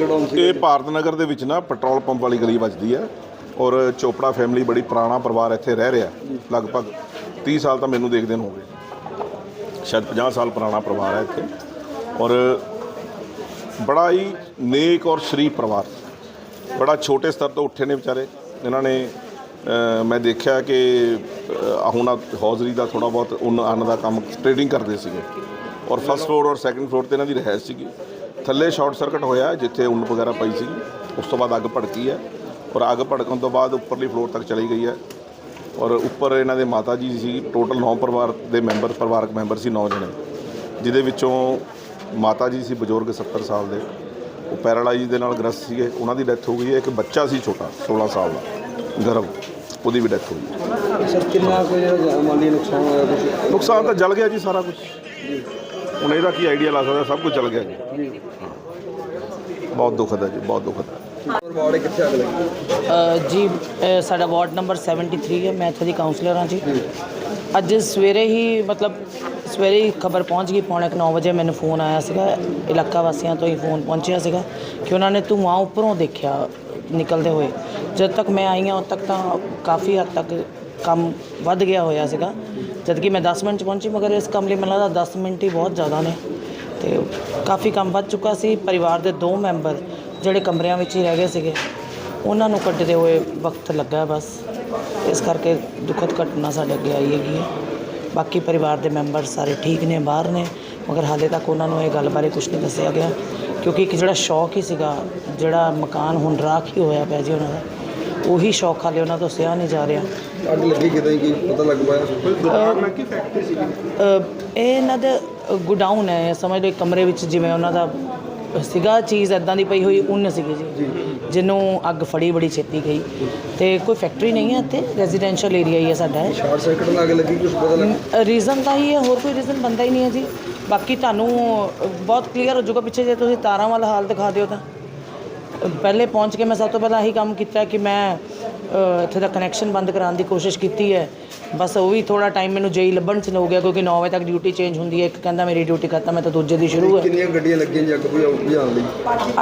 ਗਡਾਊਨ ਭਾਰਤ ਨਗਰ ਦੇ ਵਿੱਚ ਨਾ ਪੈਟਰੋਲ ਪੰਪ ਵਾਲੀ ਗਲੀ ਵੱਜਦੀ ਹੈ ਔਰ ਚੋਪੜਾ ਫੈਮਿਲੀ ਬੜੀ ਪੁਰਾਣਾ ਪਰਿਵਾਰ ਇੱਥੇ ਰਹਿ ਰਿਹਾ ਲਗਭਗ 30 ਸਾਲ ਤਾਂ ਮੈਨੂੰ ਦੇਖਦੇ ਨੂੰ ਹੋ ਗਏ। ਸ਼ਾਇਦ 50 ਸਾਲ ਪੁਰਾਣਾ ਪਰਿਵਾਰ ਹੈ ਇੱਥੇ। ਔਰ ਬੜਾ ਹੀ ਨੇਕ ਔਰ ਸ਼ਰੀਫ ਪਰਿਵਾਰ। ਬੜਾ ਛੋਟੇ ਸਤਰ ਤੋਂ ਉੱਠੇ ਨੇ ਵਿਚਾਰੇ। ਇਹਨਾਂ ਨੇ ਮੈਂ ਦੇਖਿਆ ਕਿ ਹੁਣ ਹੌਜ਼ਰੀ ਦਾ ਥੋੜਾ ਬਹੁਤ ਉਹਨਾਂ ਦਾ ਕੰਮ ਟ੍ਰੇਡਿੰਗ ਕਰਦੇ ਸੀਗੇ। ਔਰ ਫਸਟ ਫਲੋਰ ਔਰ ਸੈਕੰਡ ਫਲੋਰ ਤੇ ਇਹਨਾਂ ਦੀ ਰਹਿائش ਸੀਗੀ। ਥੱਲੇ ਸ਼ਾਰਟ ਸਰਕਟ ਹੋਇਆ ਜਿੱਥੇ ਉੱਨ ਵਗੈਰਾ ਪਈ ਸੀਗੀ ਉਸ ਤੋਂ ਬਾਅਦ ਅੱਗ ਭੜਕੀ ਹੈ ਔਰ ਅੱਗ ਭੜਕਣ ਤੋਂ ਬਾਅਦ ਉੱਪਰਲੀ ਫਲੋਰ ਤੱਕ ਚਲੀ ਗਈ ਹੈ ਔਰ ਉੱਪਰ ਇਹਨਾਂ ਦੇ ਮਾਤਾ ਜੀ ਸੀ ਟੋਟਲ 9 ਪਰਿਵਾਰ ਦੇ ਮੈਂਬਰ ਪਰਿਵਾਰਕ ਮੈਂਬਰ ਸੀ 9 ਜਣੇ। ਜਿਹਦੇ ਵਿੱਚੋਂ ਮਾਤਾ ਜੀ ਸੀ ਬਜ਼ੁਰਗ 70 ਸਾਲ ਦੇ। ਉਹ ਪੈਰਾਲਾਈਜ਼ ਦੇ ਨਾਲ ਗ੍ਰਸਤ ਸੀਗੇ। ਉਹਨਾਂ ਦੀ ਡੈਥ ਹੋ ਗਈ ਹੈ। ਇੱਕ ਬੱਚਾ ਸੀ ਛੋਟਾ 16 ਸਾਲ ਦਾ। ਗਰਭ ਉਹਦੀ ਵੀ ਡੈਥ ਹੋ ਗਈ। ਸਰ ਕਿੰਨਾ ਕੋਈ ਮਾਲੀ ਨੁਕਸਾਨ ਹੋਇਆ ਕੁਝ ਨੁਕਸਾਨ ਤਾਂ ਜਲ ਗਿਆ ਜੀ ਸਾਰਾ ਕੁਝ ਹੁਣ ਇਹਦਾ ਕੀ ਆਈਡੀਆ ਲਾ ਸਕਦਾ? ਸਭ ਕੁਝ ਜਲ ਗਿਆ ਜੀ। ਬਹੁਤ ਦੁਖਦ ਹੈ ਜੀ ਬਹੁਤ ਦੁਖਦ। ਹੈ ਵਾੜੇ ਕਿੱਥੇ ਅੱਗ ਲੱਗੀ ਅ, ਜੀ ਅ, ਸਾਡਾ ਵਾਰਡ ਨੰਬਰ 73 ਹੈ ਮੈਂ ਇੱਥੇ ਦੀ ਕਾਉਂਸਲਰ ਹਾਂ ਜੀ। ਅੱਜ ਸਵੇਰੇ ਹੀ ਮਤਲਬ ਸਵੇਰੇ ਹੀ ਖਬਰ ਪਹੁੰਚ ਗਈ ਪੌਣੇ 9 ਵਜੇ ਮੈਨੂੰ ਫੋਨ ਆਇਆ ਸੀਗਾ ਇਲਾਕਾ ਵਾਸੀਆਂ ਤੋਂ ਹੀ ਫੋਨ ਪਹੁੰਚਿਆ ਸੀਗਾ ਕਿ ਉਹਨਾਂ ਨੇ ਧੂੰਆਂ ਉੱਪਰੋਂ ਦੇਖਿਆ ਨਿਕਲਦੇ ਹੋਏ। ਜਦ ਤੱਕ ਮੈਂ ਆਈ ਹਾਂ ਉਦ ਤੱਕ ਤਾਂ ਕਾਫੀ ਹੱਦ ਤੱਕ ਕੰਮ ਵੱਧ ਗਿਆ ਹੋਇਆ ਸੀਗਾ। ਜਦ ਕਿ ਮੈਂ 10 ਮਿੰਟ 'ਚ ਪਹੁੰਚੀ, ਮਗਰ ਇਸ ਕੰਮ ਲਈ ਮੈਨੂੰ ਲੱਗਦਾ 10 ਮਿੰਟ ਹੀ ਬਹੁਤ ਜ਼ਿਆਦਾ ਨੇ। ਤੇ ਕਾਫੀ ਕੰਮ ਵੱਧ ਚੁੱਕਾ ਸੀ। ਪਰਿਵਾਰ ਦੇ ਦੋ ਮੈਂਬਰ ਜਿਹੜੇ ਕਮਰਿਆਂ ਵਿੱਚ ਹੀ ਰਹਿ ਗਏ ਸੀਗੇ, ਉਹਨਾਂ ਨੂੰ ਕੱਢਦੇ ਹੋਏ ਵਕਤ ਲੱਗਾ ਬਸ। ਇਸ ਕਰਕੇ ਦੁਖਦ ਘਟਨਾ ਸਾਡੇ ਅੱਗੇ ਆਈ ਹੈਗੀ ਹੈ। ਬਾਕੀ ਪਰਿਵਾਰ ਦੇ ਮੈਂਬਰ ਸਾਰੇ ਠੀਕ ਨੇ, ਬਾਹਰ ਨੇ। ਮਗਰ ਹਾਲੇ ਤੱਕ ਉਹਨਾਂ ਨੂੰ ਇਹ ਗੱਲ ਬਾਰੇ ਕੁਝ ਨਹੀਂ ਦੱਸਿਆ ਗਿਆ। ਕਿਉਂਕਿ ਇੱਕ ਜਿਹੜਾ ਸ਼ੌਕ ਹੀ ਸੀਗਾ, ਜਿਹੜਾ ਮਕਾਨ ਹੁਣ ਰਾਖ ਹੀ ਹੋਇਆ ਪਿਆ ਜੀ ਉਹਨਾਂ ਦਾ ਉਹੀ ਸ਼ੌਕ ਹਾਲੇ ਉਹਨਾਂ ਤੋਂ ਸਿਆ ਨਹੀਂ ਜਾ ਰਿਹਾ। ਅੱਗ ਲੱਗੀ ਕਿਤੇ ਕੀ ਪਤਾ ਲੱਗ ਪਾਇਆ? ਅ, ਇਹ ਇਹਨਾਂ ਦਾ ਗੁਡਾਊਨ ਹੈ ਸਮਝ ਲਓ ਇੱਕ ਕਮਰੇ ਵਿੱਚ ਜਿਵੇਂ ਉਹਨਾਂ ਦਾ ਸੀਗਾ ਚੀਜ਼ ਐਦਾਂ ਦੀ ਪਈ ਹੋਈ ਉੱਨ ਸੀਗੀ ਜੀ। ਜਿਹਨੂੰ ਅੱਗ ਫੜੀ ਬੜੀ ਛੇਤੀ ਗਈ। ਤੇ ਕੋਈ ਫੈਕਟਰੀ ਨਹੀਂ ਹੈ ਇੱਥੇ ਰੈਜ਼ੀਡੈਂਸ਼ੀਅਲ ਏਰੀਆ ਹੀ ਹੈ ਸਾਡਾ ਇਹ। ਸ਼ਾਰਟ ਸਰਕਟ ਨਾਲ ਅੱਗ ਲੱਗੀ ਕੁਝ ਪਤਾ ਲੱਗ? ਰੀਜ਼ਨ ਤਾਂ ਹੀ ਹੈ ਹੋਰ ਕੋਈ ਰੀਜ਼ਨ ਬੰਦਾ ਹੀ ਨਹੀਂ ਹੈ ਜੀ। ਬਾਕੀ ਤੁਹਾਨੂੰ ਬਹੁਤ ਕਲੀਅਰ ਹੋ ਜਾਊਗਾ ਪਿੱਛੇ ਜੇ ਤੁਸੀਂ ਤਾਰਾਂ ਵਾਲਾ ਹਾਲ ਦਿਖਾ ਦਿਓ ਤਾਂ। ਪਹਿਲੇ ਪਹੁੰਚ ਕੇ ਮੈਂ ਸਭ ਤੋਂ ਪਹਿਲਾਂ ਇਹੀ ਕੰਮ ਕੀਤਾ ਕਿ ਮੈਂ ਇੱਥੇ ਦਾ ਕਨੈਕਸ਼ਨ ਬੰਦ ਕਰਾਉਣ ਦੀ ਕੋਸ਼ਿਸ਼ ਕੀਤੀ ਹੈ। ਬਸ ਉਹ ਵੀ ਥੋੜਾ ਟਾਈਮ ਮੈਨੂੰ ਜੇਈ ਲੱਭਣ ਚ ਹੋ ਗਿਆ ਕਿਉਂਕਿ 9 ਵਜੇ ਤੱਕ ਡਿਊਟੀ ਚੇਂਜ ਹੁੰਦੀ ਹੈ। ਇੱਕ ਕਹਿੰਦਾ ਮੇਰੀ ਡਿਊਟੀ ਖਤਮ ਹੈ ਤਾਂ ਦੂਜੇ ਦੀ ਸ਼ੁਰੂ ਹੈ। ਕਿੰਨੀਆਂ ਗੱਡੀਆਂ ਲੱਗੀਆਂ ਜੀ ਅੱਗ ਬੁਝਾਉਣ ਬੁਝਾਉਣ ਲਈ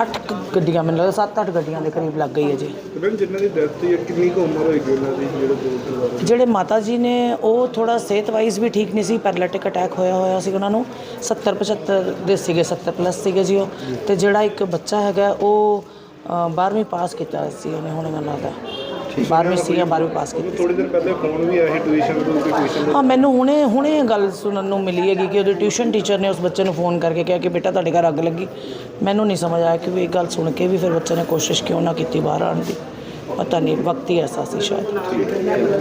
ਅੱਠ ਕੁ ਗੱਡੀਆਂ ਮੈਨੂੰ ਲੱਗਦਾ 7-8 ਗੱਡੀਆਂ ਦੇ ਕਰੀਬ ਲੱਗ ਗਈ ਹੈ ਜੀ। ਮੈਮ ਜਿਨ੍ਹਾਂ ਦੀ ਡੈਥ ਹੋਈ ਕਿੰਨੀ ਕੁ ਉਮਰ ਹੋਏਗੀ ਉਹਨਾਂ ਦੀ ਜਿਹੜੇ ਜਿਹੜੇ ਮਾਤਾ ਜੀ ਨੇ ਉਹ ਥੋੜਾ ਸਿਹਤ ਵਾਈਜ਼ ਵੀ ਠੀਕ ਨਹੀਂ ਸੀ। ਪੈਰਾਲਿਟਿਕ ਅਟੈਕ ਹੋਇਆ ਹੋਇਆ ਸੀ ਉਹਨਾਂ ਨੂੰ। 70 75 ਦੇ ਸੀਗੇ 70 ਪਲੱਸ ਸੀਗੇ ਜੀ ਉਹ। ਤੇ ਜਿਹੜਾ ਇੱਕ ਬੱਚਾ ਹੈਗਾ ਉਹ 12ਵੀਂ ਪਾਸ ਕੀਤਾ ਸੀ ਉਹਨੇ ਹੁਣ ਮੈਨੂੰ ਲੱਗਦਾ 12ਵੀਂ ਸੀ ਜਾਂ 12ਵੀਂ ਪਾਸ ਕੀਤੀ। ਥੋੜੀ ਦਿਨ ਪਹਿਲੇ ਫੋਨ ਵੀ ਆਇਆ ਸੀ ਟਿਊਸ਼ਨ ਤੋਂ ਕੋਈ ਟਿਊਸ਼ਨ ਹਾਂ ਮੈਨੂੰ ਹੁਣੇ ਹੁਣੇ ਇਹ ਗੱਲ ਸੁਣਨ ਨੂੰ ਮਿਲੀ ਹੈਗੀ ਕਿ ਉਹਦੇ ਟਿਊਸ਼ਨ ਟੀਚਰ ਨੇ ਉਸ ਬੱਚੇ ਨੂੰ ਫੋਨ ਕਰਕੇ ਕਿਹਾ ਕਿ ਬੇਟਾ ਤੁਹਾਡੇ ਘਰ ਅੱਗ ਲੱਗੀ। ਮੈਨੂੰ ਨਹੀਂ ਸਮਝ ਆਇਆ ਕਿ ਵੀ ਇਹ ਗੱਲ ਸੁਣ ਕੇ ਵੀ ਫਿਰ ਬੱਚੇ ਨੇ ਕੋਸ਼ਿਸ਼ ਕਿਉਂ ਨਾ ਕੀਤੀ ਬਾਹਰ ਆਉਣ ਦੀ। ਪਤਾ ਨਹੀਂ ਵਕਤ ਹੀ ਐਸਾ ਸੀ ਸ਼ਾਇਦ।